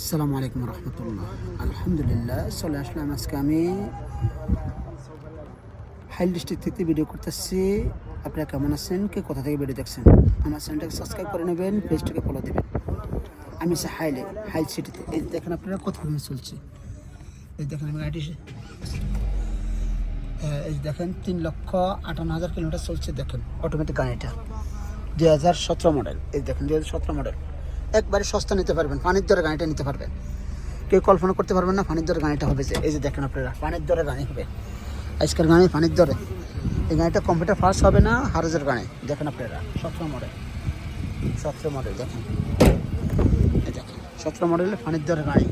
আসসালামু আলাইকুম রহমতুল্লাহ। আলহামদুলিল্লাহ চলে আসলাম আজকে আমি হাইল ডিস্ট্রিক্ট থেকে ভিডিও করতেছি। আপনারা কেমন আছেন? কে কোথা থেকে ভিডিও দেখছেন? আমার চ্যানেলটাকে সাবস্ক্রাইব করে নেবেন পেজটাকে ফলো দেবেন। আমি সে হাইলে হাইল সিটিতে। এই দেখেন আপনারা কত কিলোমিটার চলছে। এই দেখেন আমি হ্যাঁ, এই দেখেন তিন লক্ষ আটান্ন হাজার কিলোমিটার চলছে দেখেন। অটোমেটিক গাড়িটা। দুই হাজার সতেরো মডেল এই দেখেন দুই হাজার সতেরো মডেল একবারে সস্তা নিতে পারবেন, পানির দরে গাড়িটা নিতে পারবেন। কেউ কল্পনা করতে পারবেন না পানির দরে গাড়িটা হবে যে, এই যে দেখেন আপনারা, পানির দরে গাড়ি হবে। আজকের গাড়ি পানির দরে। এই গাড়িটা কম্পিউটার ফার্স্ট হবে না, হারজের গাড়ি, দেখেন আপনারা, সতেরো মডেল সতেরো মডেল দেখেন। সতেরো মডেলের পানির দরে গাড়ি,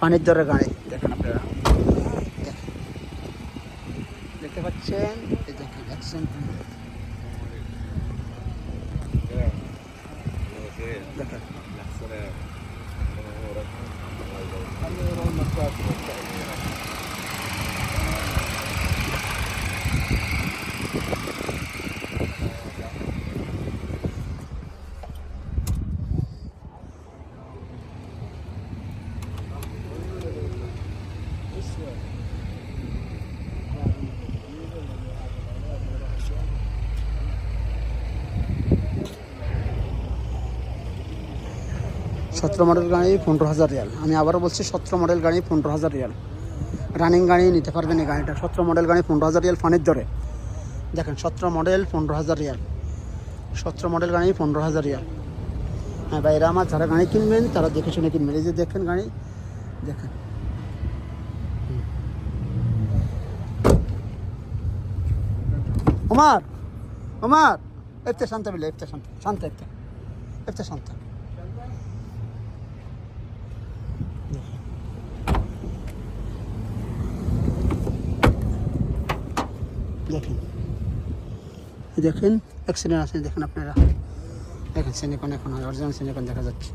পানির দরে গাড়ি, দেখেন আপনারা। দেখতে পাচ্ছেন? এই দেখেন অ্যাক্সেন্ট لا سلام انا وراك انا وراك সতেরো মডেল গাড়ি, পনেরো হাজার রিয়াল। আমি আবারও বলছি, সতেরো মডেল গাড়ি, পনেরো হাজার রিয়াল। রানিং গাড়ি, নিতে পারবেন এই গাড়িটা। সতেরো মডেল গাড়ি, পনেরো হাজার রিয়াল ফানের দরে দেখেন, সতেরো মডেল, পনেরো হাজার রিয়াল। সতেরো মডেল গাড়ি, পনেরো হাজার রিয়াল। হ্যাঁ বাইরে আমার যারা গাড়ি কিনবেন, তারা দেখে শুনে কিনবেন। এই যে দেখেন গাড়ি, দেখেন। ওমার ওমার। এফতে শান্ত বিলে, এফতে শান্ত শান্ত, এফতে। এফতে শান্ত। দেখেন। দেখেন অ্যাক্সিডেন্ট আছে, দেখেন আপনারা। দেখেন সেনেকন এখন অরিজিনাল সেনেকন দেখা যাচ্ছে।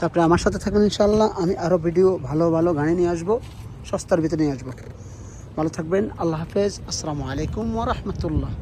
তারপরে আমার সাথে থাকবেন ইনশাল্লাহ আমি আরও ভিডিও ভালো ভালো গানে নিয়ে আসব, সস্তার ভিতরে নিয়ে আসব। ভালো থাকবেন, আল্লাহ হাফেজ, আসসালামু আলাইকুম ওরহমতুল্লাহ